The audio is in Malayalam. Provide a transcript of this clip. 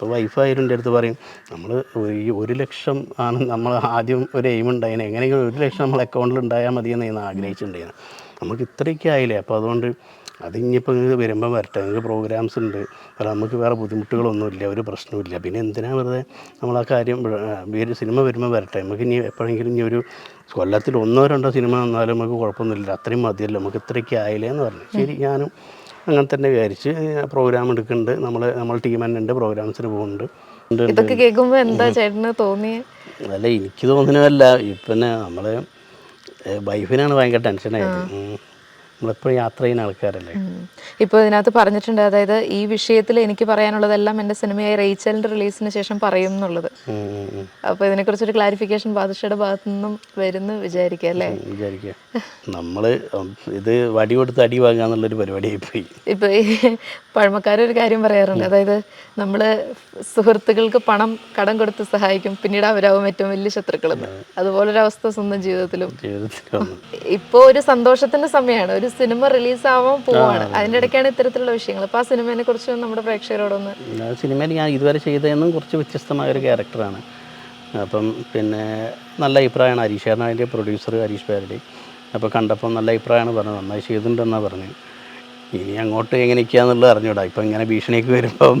ഇപ്പോൾ വൈഫായാലും എന്റെ അടുത്ത് പറയും നമ്മൾ ഈ ഒരു ലക്ഷം ആണ് നമ്മൾ ആദ്യം ഒരു എയിം ഉണ്ടായിരുന്നത് എങ്ങനെയെങ്കിലും ഒരു ലക്ഷം നമ്മൾ അക്കൗണ്ടിൽ ഉണ്ടായാൽ മതിയെന്ന് ഞാൻ ആഗ്രഹിച്ചിട്ടുണ്ടായിരുന്നു നമുക്ക് ഇത്രയൊക്കെ ആയില്ലേ? അപ്പോൾ അതുകൊണ്ട് അത് ഇനിയിപ്പോൾ ഇങ്ങനെ വരുമ്പോൾ വരട്ടെ. നിങ്ങൾക്ക് പ്രോഗ്രാംസ് ഉണ്ട്. അപ്പോൾ നമുക്ക് വേറെ ബുദ്ധിമുട്ടുകളൊന്നുമില്ല. ഒരു പ്രശ്നമില്ല പിന്നെ എന്തിനാ വെറുതെ നമ്മൾ ആ കാര്യം ഒരു സിനിമ വരുമ്പോൾ വരട്ടെ. നമുക്ക് ഇനി എപ്പോഴെങ്കിലും ഇനി ഒരു കൊല്ലത്തിൽ ഒന്നോ രണ്ടോ സിനിമ വന്നാലും നമുക്ക് കുഴപ്പമൊന്നുമില്ല. അത്രയും മതിയല്ലോ. നമുക്ക് ഇത്രയൊക്കെ ആയില്ലേ എന്ന് പറഞ്ഞു. ശരി ഞാനും അങ്ങനെ തന്നെ വിചാരിച്ച് പ്രോഗ്രാം എടുക്കുന്നുണ്ട്. നമ്മൾ നമ്മൾ ടീം തന്നെ ഉണ്ട് പ്രോഗ്രാംസിന് പോകുന്നുണ്ട്. ഇതൊക്കെ കേൾക്കുമ്പോൾ എന്താ ചേട്ടന് തോന്നിയേ? അല്ല എനിക്ക് തോന്നുന്നതല്ല. ഇപ്പം നമ്മൾ വൈഫിനാണ് ഭയങ്കര ടെൻഷനായത്. നമ്മളെപ്പോഴും യാത്ര ചെയ്യുന്ന ആൾക്കാരല്ലേ? ഇപ്പോൾ ഇപ്പൊ ഇതിനകത്ത് പറഞ്ഞിട്ടുണ്ട് അതായത് ഈ വിഷയത്തിൽ എനിക്ക് പറയാനുള്ളതെല്ലാം എന്റെ സിനിമയായ റേച്ചലിന്റെ റിലീസിന് ശേഷം പറയും എന്നുള്ളത്. അപ്പോൾ ഇതിനെക്കുറിച്ചൊരു ക്ലാരിഫിക്കേഷൻ ബാദുഷയുടെ ഭാഗത്തു നിന്നും വരുന്നു വിചാരിക്കുക അല്ലേ? വിചാരിക്കുക. നമ്മൾ ഇത് വടി കൊടുത്ത് അടി വാങ്ങുക എന്നുള്ളൊരു പരിപാടിയായി പോയി ഇപ്പോൾ ഈ പഴമക്കാരൊരു കാര്യം പറയാറുണ്ട് അതായത് നമ്മൾ സുഹൃത്തുക്കൾക്ക് പണം കടം കൊടുത്ത് സഹായിക്കും പിന്നീട് അവരാവും ഏറ്റവും വലിയ ശത്രുക്കളെന്ന്. അതുപോലൊരവസ്ഥ സ്വന്തം ജീവിതത്തിലും. ഇപ്പോൾ ഒരു സന്തോഷത്തിന്റെ സമയമാണ് ഒരു സിനിമ റിലീസ് ആവാൻ പോവാണ്. അതിന്റെ ഇടയ്ക്കാണ് ഇത്തരത്തിലുള്ള വിഷയങ്ങൾ. അപ്പൊ ആ സിനിമയെ കുറിച്ച് നമ്മുടെ പ്രേക്ഷകരോടൊന്ന് സിനിമയിൽ ഞാൻ ഇതുവരെ ചെയ്തതെന്നും കുറച്ച് വ്യത്യസ്തമായ ഒരു ക്യാരക്ടറാണ്. അപ്പം പിന്നെ നല്ല അഭിപ്രായമാണ് ഹരീഷ് അതിന്റെ പ്രൊഡ്യൂസർ ഹരീഷ് പേരടി. അപ്പോൾ കണ്ടപ്പോൾ നല്ല അഭിപ്രായമാണ് പറഞ്ഞത്. നന്നായി ചെയ്തിട്ടുണ്ടെന്നാണ് പറഞ്ഞത്. ഇനി അങ്ങോട്ട് എങ്ങനെയൊക്കെയാണെന്നുള്ളത് അറിഞ്ഞൂടാ. ഇപ്പം ഇങ്ങനെ ഭീഷണിയൊക്കെ വരുമ്പം